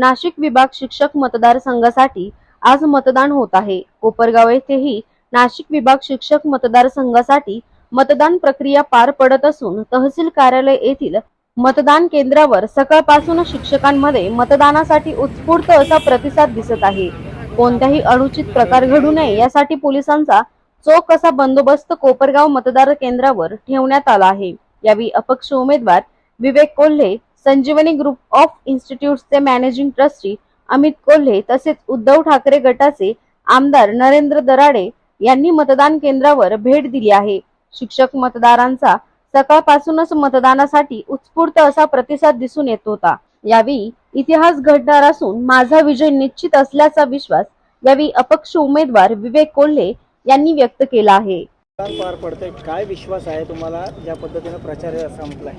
नाशिक विभाग शिक्षक मतदारसंघासाठी आज मतदान होत आहे. कोपरगाव येथेही नाशिक विभाग शिक्षक मतदारसंघासाठी मतदान प्रक्रिया पार पडत असून तहसील कार्यालय येथील मतदान केंद्रावर सकाळपासून शिक्षकांमध्ये मतदानासाठी उत्स्फूर्त असा प्रतिसाद दिसत आहे. कोणत्याही अनुचित प्रकार घडू नये यासाठी पोलिसांचा चोख असा बंदोबस्त कोपरगाव मतदार केंद्रावर ठेवण्यात आला आहे. यावेळी अपक्ष उमेदवार विवेक कोल्हे संजीवनी ग्रुप ऑफ इन्स्टिट्यूटचे मॅनेजिंग ट्रस्टी अमित कोल्हे तसेच उद्धव ठाकरे गटाचे आमदार नरेंद्र दराडे यांनी मतदान केंद्रावर भेट दिली आहे. शिक्षक मतदारांचा सकाळपासूनच मतदानासाठी उत्स्फूर्त असा प्रतिसाद दिसून येत होता. यावेळी इतिहास घडणार असून माझा विजय निश्चित असल्याचा विश्वास यावेळी अपक्ष उमेदवार विवेक कोल्हे यांनी व्यक्त केला आहे. पार पडतोय. काय विश्वास आहे तुम्हाला? ज्या पद्धतीने प्रचार संपलाय.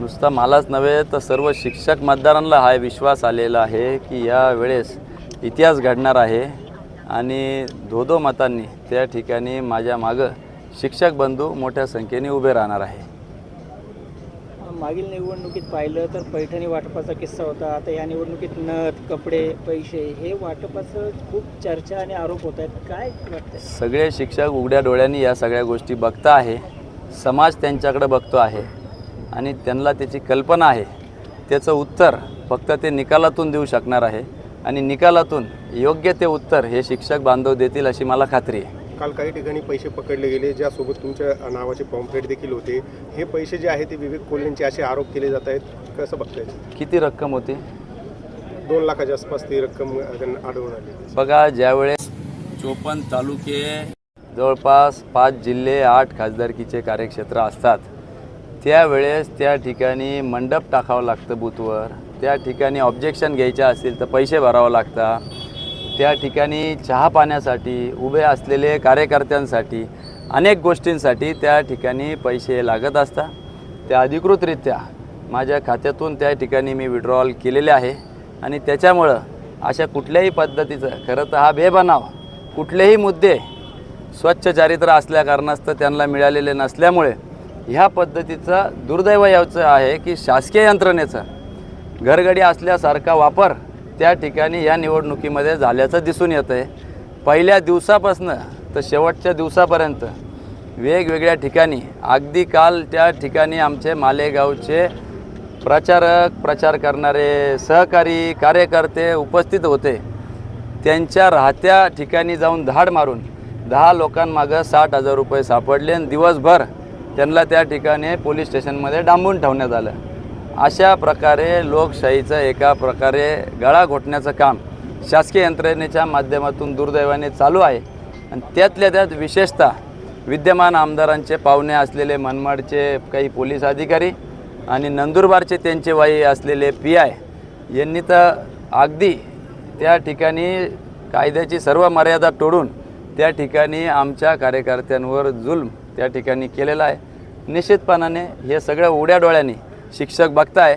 नुसता मलाच नव्हे तर सर्व शिक्षक मतदारांना हा विश्वास आलेला आहे की या वेळेस इतिहास घडणार आहे. आणि धो धो मतांनी त्या ठिकाणी माझ्या मागं शिक्षक बंधू मोठ्या संख्येने उभे राहणार आहे. मागील निवडणुकीत पाहिलं तर पैठणी वाटपाचा किस्सा होता. आता या निवडणुकीत नथ कपडे पैसे हे वाटपाचं खूप चर्चा आणि आरोप होत आहेत. काय सगळे शिक्षक उघड्या डोळ्यांनी या सगळ्या गोष्टी बघता आहे. समाज त्यांच्याकडे बघतो आहे. आणि त्यांना त्याची कल्पना आहे. त्याचं उत्तर फक्त ते निकालातून देऊ शकणार आहे. आणि निकालातून योग्य ते उत्तर हे शिक्षक बांधव देतील अशी मला खात्री आहे. काल काही ठिकाणी पैसे पकडले गेले ज्यासोबत तुमच्या नावाचे पॉम्पलेट देखील होते. हे पैसे जे आहेत ते विवेक कोल्हेंचे असे आरोप केले जात आहेत. कसं बघताय? किती रक्कम होती? दोन लाखाच्या आसपास ती रक्कम त्यांना आढळून आली. बघा ज्यावेळेस चोपन्न तालुके जवळपास पाच जिल्हे आठ खासदारकीचे कार्यक्षेत्र असतात त्यावेळेस त्या ठिकाणी मंडप टाकावं लागतं बूथवर त्या ठिकाणी ऑब्जेक्शन घ्यायच्या असतील तर पैसे भरावं लागतात. त्या ठिकाणी चहा पाण्यासाठी उभे असलेले कार्यकर्त्यांसाठी अनेक गोष्टींसाठी त्या ठिकाणी पैसे लागत असतात. त्या अधिकृतरित्या माझ्या खात्यातून त्या ठिकाणी मी विड्रॉल केलेले आहे आणि त्याच्यामुळं अशा कुठल्याही पद्धतीचं खरं तर हा बेबनाव कुठलेही मुद्दे स्वच्छ चारित्र्य असल्या कारणास्तव त्यांना मिळालेले नसल्यामुळे ह्या पद्धतीचं दुर्दैव याचं आहे की शासकीय यंत्रणेचा घरगडी असल्यासारखा वापर त्या ठिकाणी या निवडणुकीमध्ये झाल्याचं दिसून येतं आहे पहिल्या दिवसापासनं तर शेवटच्या दिवसापर्यंत वेगवेगळ्या ठिकाणी अगदी काल त्या ठिकाणी आमचे मालेगावचे प्रचारक प्रचार करणारे सहकारी कार्यकर्ते उपस्थित होते. त्यांच्या राहत्या ठिकाणी जाऊन धाड मारून दहा लोकांमागं साठ हजार रुपये सापडले आणि दिवसभर त्यांना त्या ठिकाणी पोलीस स्टेशनमध्ये डांबून ठेवण्यात आलं. अशा प्रकारे लोकशाहीचं एका प्रकारे गळा घोटण्याचं काम शासकीय यंत्रणेच्या माध्यमातून दुर्दैवाने चालू आहे. आणि त्यातल्या त्यात विशेषतः विद्यमान आमदारांचे पाहुणे असलेले मनमाडचे काही पोलीस अधिकारी आणि नंदुरबारचे त्यांचे वाई असलेले पी आय यांनी तर अगदी त्या ठिकाणी कायद्याची सर्व मर्यादा तोडून त्या ठिकाणी आमच्या कार्यकर्त्यांवर जुल्म त्या ठिकाणी केलेला आहे. निश्चितपणाने हे सगळं उड्या डोळ्यांनी शिक्षक बघताय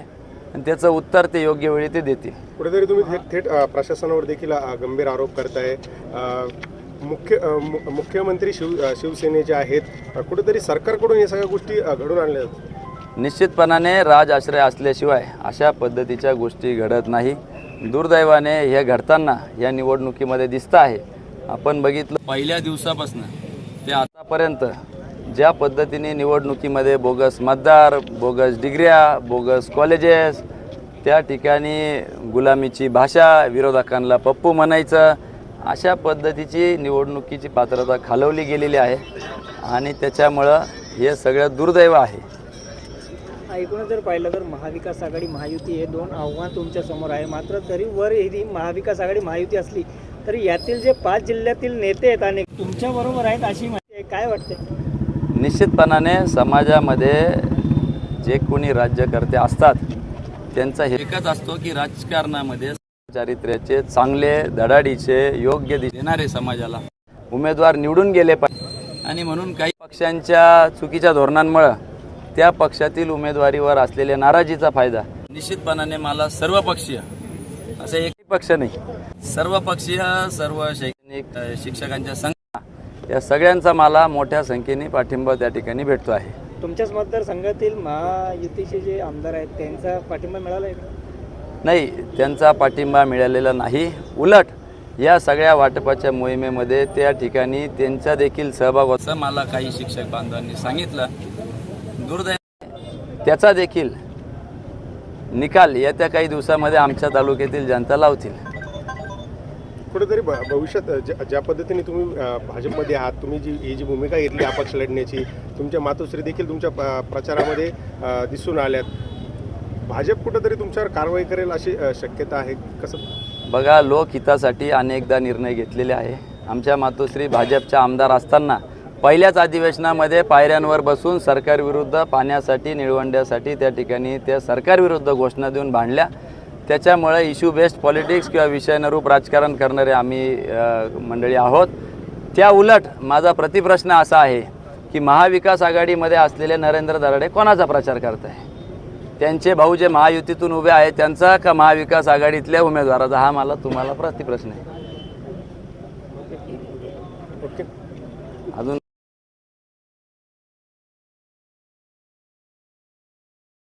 आणि त्याचं उत्तर ते योग्य वेळी ते देतील. कुठेतरी तुम्ही थेट थेट प्रशासनावर देखील गंभीर आरोप करताय. मुख्य मुख्यमंत्री शिव शिवसेनेचे आहेत कुठेतरी सरकारकडून या सगळ्या गोष्टी घडून आणल्या जातात. निश्चितपणाने राज आश्रय असल्याशिवाय अशा पद्धतीच्या गोष्टी घडत नाही. दुर्दैवाने हे घडताना या निवडणुकीमध्ये दिसतं आहे. आपण बघितलं पहिल्या दिवसापासून ते आतापर्यंत ज्या पद्धतीने निवडणुकीमध्ये बोगस मतदार बोगस डिग्र्या बोगस कॉलेजेस त्या ठिकाणी गुलामीची भाषा विरोधकांना पप्पू म्हणायचं अशा पद्धतीची निवडणुकीची पात्रता खालवली गेलेली आहे. आणि त्याच्यामुळं हे सगळं दुर्दैव आहे. ऐकून जर पाहिलं तर महाविकास आघाडी महायुती हे दोन आव्हान तुमच्यासमोर आहे. मात्र तरी वर ही महाविकास आघाडी महायुती असली तरी यातील जे पाच जिल्ह्यातील नेते आहेत अनेक तुमच्या बरोबर आहेत अशी माहिती आहे. काय वाटते निश्चितपणाने समाजामध्ये जे कोणी राज्यकर्ते असतात त्यांचा एकच असतो की राजकारणामध्ये चारित्र्याचे चांगले धडाडीचे योग्य देणारे समाजाला उमेदवार निवडून गेले पाहिजे आणि म्हणून काही पक्षांच्या चुकीच्या धोरणांमुळं त्या पक्षातील उमेदवारीवर असलेल्या नाराजीचा फायदा. निश्चितपणाने मला सर्व पक्षीय असं एकही पक्ष नाही. सर्व पक्षीय सर्व शैक्षणिक शिक्षकांच्या संघ या सगळ्यांचा मला मोठ्या संख्येने पाठिंबा त्या ठिकाणी भेटतो आहे. तुमच्याच मतदारसंघातील महायुतीचे जे आमदार आहेत त्यांचा पाठिंबा मिळाला आहे का? नाही त्यांचा पाठिंबा मिळालेला नाही. उलट या सगळ्या वाटपाच्या मोहिमेमध्ये त्या ठिकाणी त्यांचा देखील सहभाग होता. असं मला काही शिक्षक बांधवांनी सांगितलं. दुर्दैव त्याचा देखील निकाल येत्या काही दिवसामध्ये आमच्या तालुक्यातील जनता लावतील. कुठेतरी भविष्यात ज्या ज्या पद्धतीने तुम्ही भाजपमध्ये आहात तुम्ही जी ही जी भूमिका घेतली अपक्ष लढण्याची तुमच्या मातोश्री देखील तुमच्या प- प्रचारामध्ये दिसून आल्यात. भाजप कुठेतरी तुमच्यावर कारवाई करेल अशी शक्यता आहे कसं? बघा लोकहितासाठी अनेकदा निर्णय घेतलेले आहे. आमच्या मातोश्री भाजपच्या आमदार असताना पहिल्याच अधिवेशनामध्ये पायऱ्यांवर बसून सरकारविरुद्ध पाण्यासाठी निळवंड्यासाठी त्या ठिकाणी त्या सरकारविरुद्ध घोषणा देऊन भांडल्या. त्याच्यामुळे इश्यू बेस्ड पॉलिटिक्स किंवा विषयनरूप राजकारण करणारे आम्ही मंडळी आहोत. त्या उलट माझा प्रतिप्रश्न असा आहे की महाविकास आघाडीमध्ये असलेले नरेंद्र दराडे कोणाचा प्रचार करत आहे? त्यांचे भाऊ जे महायुतीतून उभे आहेत त्यांचा का महाविकास आघाडीतल्या उमेदवाराचा? हा मला तुम्हाला प्रतिप्रश्न आहे.